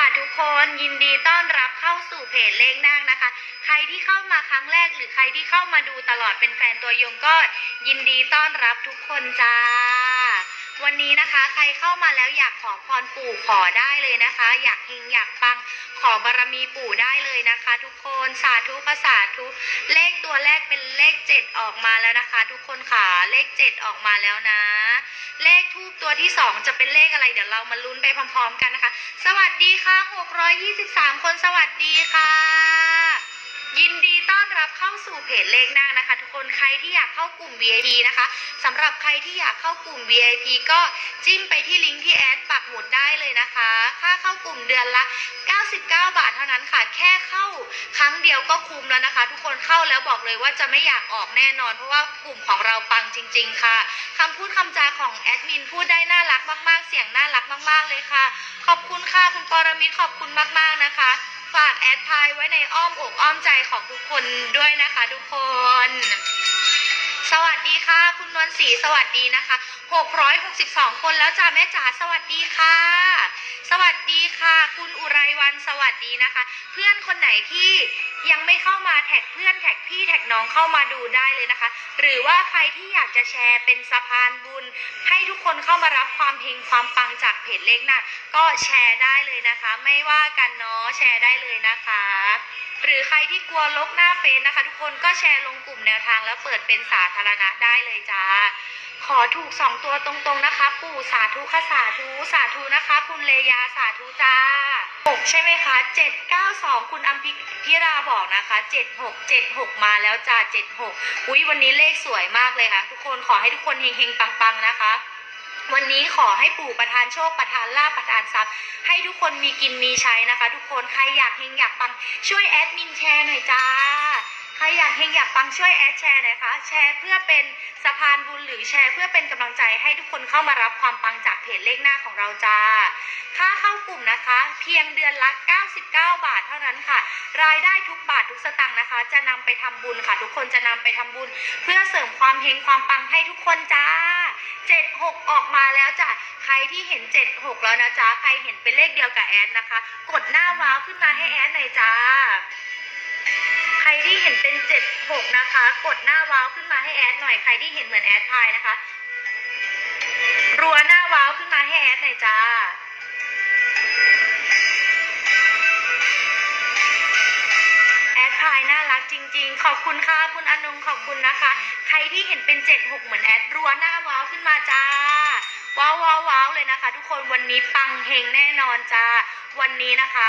ค่ะทุกคนยินดีต้อนรับเข้าสู่เพจเลขนางนะคะ ใครที่เข้ามาครั้งแรกหรือใครที่เข้ามาดูตลอดเป็นแฟนตัวยงก็ยินดีต้อนรับทุกคนจ้า วันนี้นะคะ ใครเข้ามาแล้วอยากขอพรปู่ขอได้เลยนะคะ อยากเฮงอยากปังขอบารมีปู่ได้เลยนะคะ ทุกคนสาธุก็สาธุเลขตัวแรกเป็นเลขเจ็ดออกมาแล้วนะคะ ทุกคนค่ะเลขเจ็ดออกมาแล้วนะ เลขทูบตัวที่สองจะเป็นเลขอะไร เดี๋ยวเรามาลุ้นไปพร้อม ๆ กันนะคะ สวัสดีค่ะ623 คนสวัสดีค่ะยินดีต้อนรั บเข้าสู่เพจเลขหน้านะคะ ทุกคนใครที่อยากเข้ากลุ่ม VIP นะคะสำหรับใครที่อยากเข้ากลุ่ม VIP ก็จิ้มไปที่ลิงก์ที่แอดปักหมุดได้เลยนะคะ ค่าเข้ากลุ่มเดือนละ 99 บาทเท่านั้นค่ะ แค่เข้าครั้งเดียวก็คุ้มแล้วนะคะ ทุกคนเข้าแล้วบอกเลยว่าจะไม่อยากออกแน่นอน เพราะว่ากลุ่มของเราปังจริง ๆ ค่ะคำพูดคำจาของแอดมินพูดได้น่ารักมาก ๆ เสียงน่ารักมาก ๆ เลยค่ะ ขอบคุณค่ะคุณปรมิตรขอบคุณมาก ๆ นะคะ ฝากแอดพายไว้ในอ้อมอกอ้อมใจของทุกคนด้วยนะคะทุกคน สวัสดีค่ะ คุณนวลศรีสวัสดีนะคะ 662 คนแล้วจ้าแม่จ๋าสวัสดีค่ะ ค่ะ คุณอุไรวันสวัสดีนะคะ เพื่อนคนไหนที่ยังไม่เข้ามาแท็กเพื่อนแท็กพี่แท็กน้องเข้ามาดูได้เลยนะคะ หรือว่าใครที่อยากจะแชร์เป็นสะพานบุญ ให้ทุกคนเข้ามารับความเฮงความปังจากเพจเล็กนะก็แชร์ได้เลยนะคะ ไม่ว่ากันเนาะแชร์ได้เลยนะคะ หรือใครที่กลัวลกหน้าเฟซนะคะ ทุกคนก็แชร์ลงกลุ่มแนวทางแล้วเปิดเป็นสาธารณะได้เลยจ้า ขอถูกสองตัวตรงๆนะคะ ปู่สาธุค่ะสาธุสาธุนะคะ คุณเลยาสาธุจ้าหกใช่ไหมคะเจ็ดเก้าสองคุณอัมพิพิราบอกนะคะเจ็ดหกเจ็ดหกมาแล้วจ้าเจ็ดหกอุ้ยวันนี้เลขสวยมากเลยค่ะ ทุกคนขอให้ทุกคนเฮงๆปังๆนะคะวันนี้ขอให้ปู่ประทานโชคประทานลาภประทานทรัพย์ ให้ทุกคนมีกินมีใช้นะคะ ทุกคนใครอยากเฮงอยากปังช่วยแอดมินแชร์หน่อยจ้า ครอยากเฮงอยากปังช่วยแอดแชร์หน่อยคะแชร์เพื่อเป็นสะพานบุญหรือแชร์เพื่อเป็นกำลังใจให้ทุกคนเข้ามารับความปังจากเพจเลขหน้าของเราจ้า ค่าเข้ากลุ่มนะคะ เพียงเดือนละ 99 บาทเท่านั้นค่ะ รายได้ทุกบาททุกสตางค์นะคะ จะนำไปทำบุญค่ะ ทุกคนจะนำไปทำบุญ เพื่อเสริมความเฮงความปังให้ทุกคนจ้า 76 ออกมาแล้วจ้ะใครที่เห็น 76 แล้วนะจ๊ะใครเห็นเป็นเลขเดียวกับแอดนะคะ กดหน้าว้าวขึ้นมาให้แอดหน่อยจ้า รที่เห็นเป็น76นะคะ กดหน้าว้าวขึ้นมาให้แอดหน่อยใครที่เห็นเหมือนแอดพายนะคะ รัวหน้าว้าวขึ้นมาให้แอดหน่อยจ้าแอดพายน่ารักจริง ๆ ขอบคุณค่ะคุณอนงขอบคุณนะคะ ใครที่เห็นเป็น76เหมือนแอดรัวหน้าว้าวขึ้นมาจ้าว้าวว้าวเลยนะคะ ทุกคนวันนี้ปังเฮงแน่นอนจ้าวันนี้นะคะ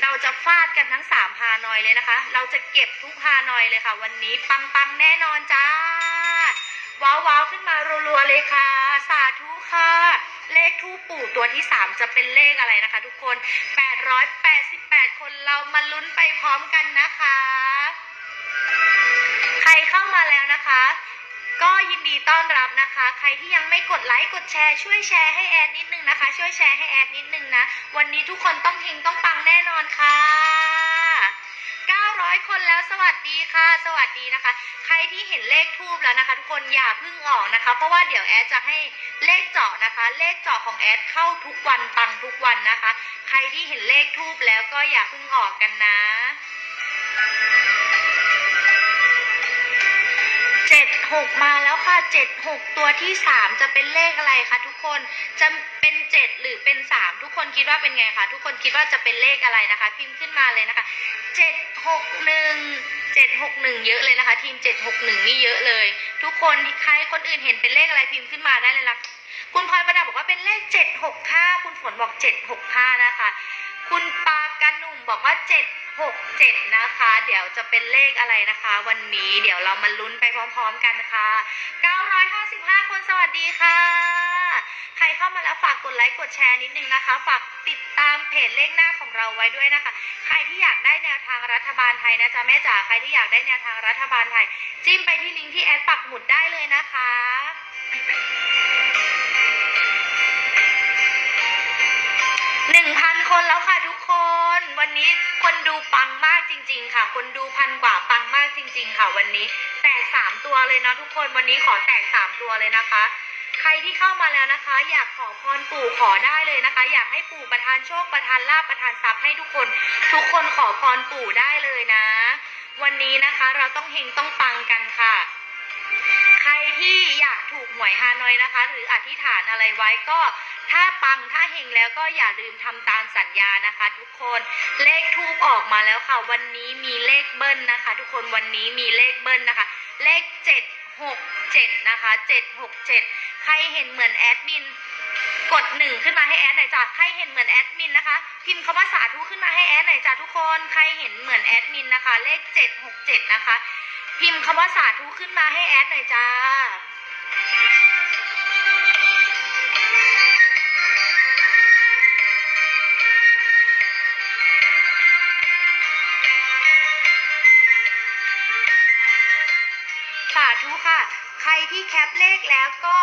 เราจะฟาดกันทั้งสามฮานอยเลยนะคะ เราจะเก็บทุกฮานอยเลยค่ะ วันนี้ปังปังแน่นอนจ้า ว้าวว้าวขึ้นมารัวๆเลยค่ะ สาธุค่ะ เลขทูปปู่ตัวที่สามจะเป็นเลขอะไรนะคะ ทุกคน888คนเรามาลุ้นไปพร้อมกันนะคะ ใครเข้ามาแล้วนะคะ ก็ยินดีต้อนรับนะคะ ใครที่ยังไม่กดไลค์กดแชร์ช่วยแชร์ให้แอดนิดนึงนะคะ ช่วยแชร์ให้แอดนิดนึงนะ วันนี้ทุกคนต้องเฮงต้องปังแน่นอนค่ะ900 คนแล้วสวัสดีค่ะ สวัสดีนะคะ ใครที่เห็นเลขทูบแล้วนะคะ ทุกคนอย่าเพิ่งออกนะคะ เพราะว่าเดี๋ยวแอดจะให้เลขเจาะนะคะ เลขเจาะของแอดเข้าทุกวันปังทุกวันนะคะ ใครที่เห็นเลขทูบแล้วก็อย่าเพิ่งออกกันนะ เจ็ดหกมาแล้วค่ะเจ็ดหกตัวที่สามจะเป็นเลขอะไรคะทุกคนจะเป็นเจ็ดหรือเป็นสามทุกคนคิดว่าเป็นไงคะทุกคนคิดว่าจะเป็นเลขอะไรนะคะ พิมพ์ขึ้นมาเลยนะคะเจ็ดหกหนึ่งเจ็ดหกหนึ่งเยอะเลยนะคะ ทีมเจ็ดหกหนึ่งนี่เยอะเลย ทุกคนใครคนอื่นเห็นเป็นเลขอะไรพิมพ์ขึ้นมาได้เลยนะคุณพลอยประดับบอกว่าเป็นเลขเจ็ดหกห้าคุณฝนบอกเจ็ดหกห้านะคะ คุณปากันหนุ่มบอกว่าเจ็ด หกเจ็ดนะคะ เดี๋ยวจะเป็นเลขอะไรนะคะ วันนี้เดี๋ยวเรามาลุ้นไปพร้อมๆกันค่ะ 955 คนสวัสดีค่ะ ใครเข้ามาแล้วฝากกดไลค์กดแชร์นิดนึงนะคะ ฝากติดตามเพจเลขหน้าของเราไว้ด้วยนะคะ ใครที่อยากได้แนวทางรัฐบาลไทยนะจ๊ะแม่จ๋าใครที่อยากได้แนวทางรัฐบาลไทย จิ้มไปที่ลิงก์ที่แอดปักหมุดได้เลยนะคะหนึ่งพันคนแล้วค่ะทุกคน วันนี้คนดูปังมากจริง ๆ ค่ะ คนดูพันกว่าปังมากจริง ๆ ค่ะวันนี้ แตกสามตัวเลยเนาะทุกคนวันนี้ขอแตกสามตัวเลยนะคะ ใครที่เข้ามาแล้วนะคะ อยากขอพรปู่ขอได้เลยนะคะ อยากให้ปู่ประทานโชคประทานลาภประทานทรัพย์ให้ทุกคน ทุกคนขอพรปู่ได้เลยนะ วันนี้นะคะเราต้องเฮงต้องปังกันค่ะใครที่อยากถูกหวยฮานอยนะคะ หรืออธิษฐานอะไรไว้ก็ ถ้าปังถ้าเฮงแล้วก็อย่าลืมทำตามสัญญานะคะ ทุกคนเลขทูบออกมาแล้วค่ะ วันนี้มีเลขเบิ้ลนะคะ ทุกคนวันนี้มีเลขเบิ้ลนะคะ เลขเจ็ดหกเจ็ดนะคะเจ็ดหกเจ็ดใครเห็นเหมือนแอดมินกดหนึ่งขึ้นมาให้แอดหน่อยจ้ะใครเห็นเหมือนแอดมินนะคะ พิมพ์คำว่าสาธุขึ้นมาให้แอดหน่อยจ้ะทุกคนใครเห็นเหมือนแอดมินนะคะ เลขเจ็ดหกเจ็ดนะคะ พิมพ์คำว่าสาธุขึ้นมาให้แอดหน่อยจ้า ที่แคปเลขแล้วก็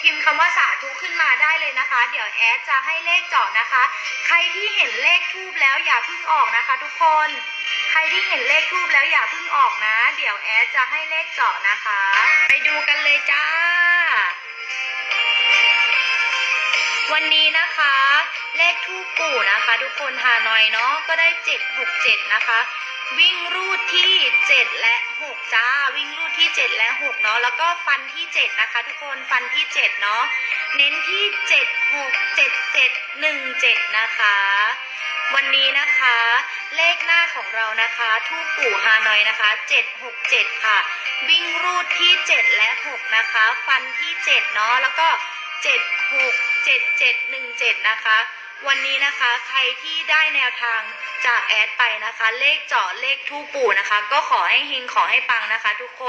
พิมพ์คำว่าสาธุขึ้นมาได้เลยนะคะ เดี๋ยวแอดจะให้เลขเจาะนะคะ ใครที่เห็นเลขทูบแล้วอย่าเพิ่งออกนะคะ ทุกคน ใครที่เห็นเลขทูบแล้วอย่าเพิ่งออกนะ เดี๋ยวแอดจะให้เลขเจาะนะคะ ไปดูกันเลยจ้า วันนี้นะคะ เลขทูปปู่นะคะ ทุกคนฮานอยเนาะก็ได้767นะคะ วิ่งรูดที่ 7 และ 6 จ้า วิ่งรูดที่ 7 และ 6 เนาะแล้วก็ฟันที่ 7 นะคะ ทุกคนฟันที่ 7 เนาะเน้นที่ 7 6 7 7 1 7 นะคะ วันนี้นะคะ เลขหน้าของเรานะคะทูปปู่ฮานอยนะคะ 767 ค่ะ วิ่งรูดที่ 7 และ 6 นะคะ ฟันที่ 7 เนาะแล้วก็ 7 6 7 7 1 7 นะคะ วันนี้นะคะใครที่ได้แนวทาง จากแอดไปนะคะ เลขเจาะเลขทูปปู่นะคะ ก็ขอให้เฮงขอให้ปังนะคะ ทุกคน